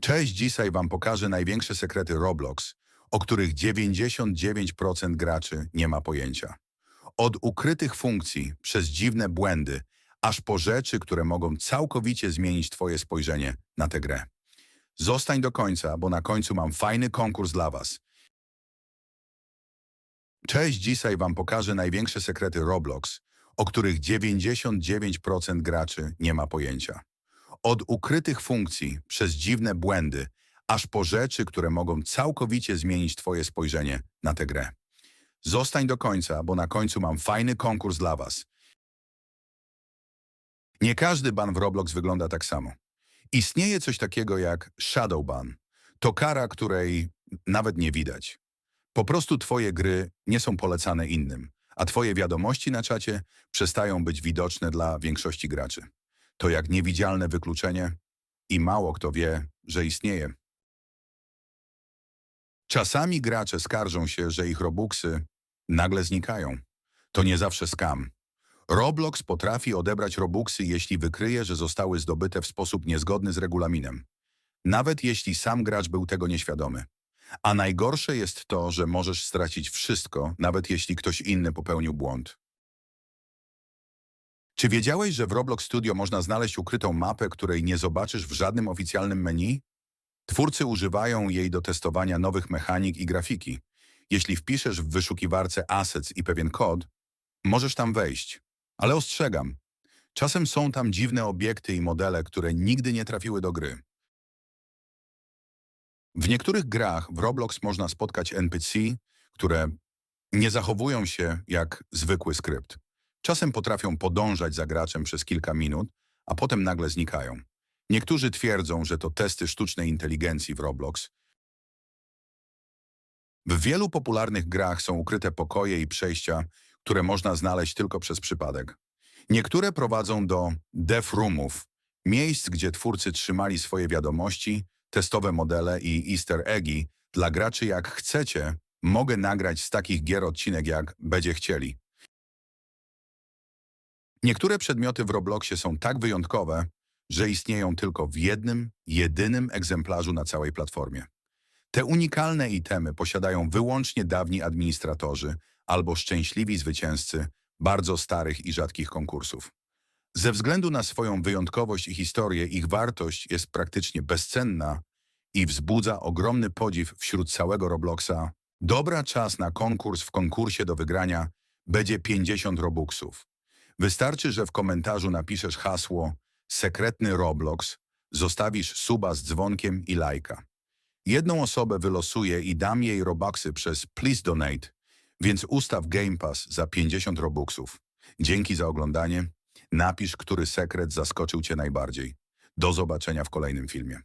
Cześć, dzisiaj Wam pokażę największe sekrety Roblox, o których 99% graczy nie ma pojęcia. Od ukrytych funkcji, przez dziwne błędy, aż po rzeczy, które mogą całkowicie zmienić Twoje spojrzenie na tę grę. Zostań do końca, bo na końcu mam fajny konkurs dla Was. Cześć, dzisiaj Wam pokażę największe sekrety Roblox, o których 99% graczy nie ma pojęcia. Od ukrytych funkcji, przez dziwne błędy, aż po rzeczy, które mogą całkowicie zmienić Twoje spojrzenie na tę grę. Zostań do końca, bo na końcu mam fajny konkurs dla Was. Nie każdy ban w Roblox wygląda tak samo. Istnieje coś takiego jak shadow ban. To kara, której nawet nie widać. Po prostu Twoje gry nie są polecane innym, a Twoje wiadomości na czacie przestają być widoczne dla większości graczy. To jak niewidzialne wykluczenie i mało kto wie, że istnieje. Czasami gracze skarżą się, że ich robuxy nagle znikają. To nie zawsze skam. Roblox potrafi odebrać robuxy, jeśli wykryje, że zostały zdobyte w sposób niezgodny z regulaminem. Nawet jeśli sam gracz był tego nieświadomy. A najgorsze jest to, że możesz stracić wszystko, nawet jeśli ktoś inny popełnił błąd. Czy wiedziałeś, że w Roblox Studio można znaleźć ukrytą mapę, której nie zobaczysz w żadnym oficjalnym menu? Twórcy używają jej do testowania nowych mechanik i grafiki. Jeśli wpiszesz w wyszukiwarce assets i pewien kod, możesz tam wejść. Ale ostrzegam, czasem są tam dziwne obiekty i modele, które nigdy nie trafiły do gry. W niektórych grach w Roblox można spotkać NPC, które nie zachowują się jak zwykły skrypt. Czasem potrafią podążać za graczem przez kilka minut, a potem nagle znikają. Niektórzy twierdzą, że to testy sztucznej inteligencji w Roblox. W wielu popularnych grach są ukryte pokoje i przejścia, które można znaleźć tylko przez przypadek. Niektóre prowadzą do dev roomów, miejsc, gdzie twórcy trzymali swoje wiadomości, testowe modele i easter eggi dla graczy jak chcecie, mogę nagrać z takich gier odcinek jak będzie chcieli. Niektóre przedmioty w Robloxie są tak wyjątkowe, że istnieją tylko w jednym, jedynym egzemplarzu na całej platformie. Te unikalne itemy posiadają wyłącznie dawni administratorzy albo szczęśliwi zwycięzcy bardzo starych i rzadkich konkursów. Ze względu na swoją wyjątkowość i historię, ich wartość jest praktycznie bezcenna i wzbudza ogromny podziw wśród całego Robloxa. Dobra czas na konkurs w konkursie do wygrania będzie 50 Robuxów. Wystarczy, że w komentarzu napiszesz hasło sekretny Roblox, zostawisz suba z dzwonkiem i lajka. Jedną osobę wylosuję i dam jej Robuxy przez Please Donate, więc ustaw Game Pass za 50 Robuxów. Dzięki za oglądanie. Napisz, który sekret zaskoczył Cię najbardziej. Do zobaczenia w kolejnym filmie.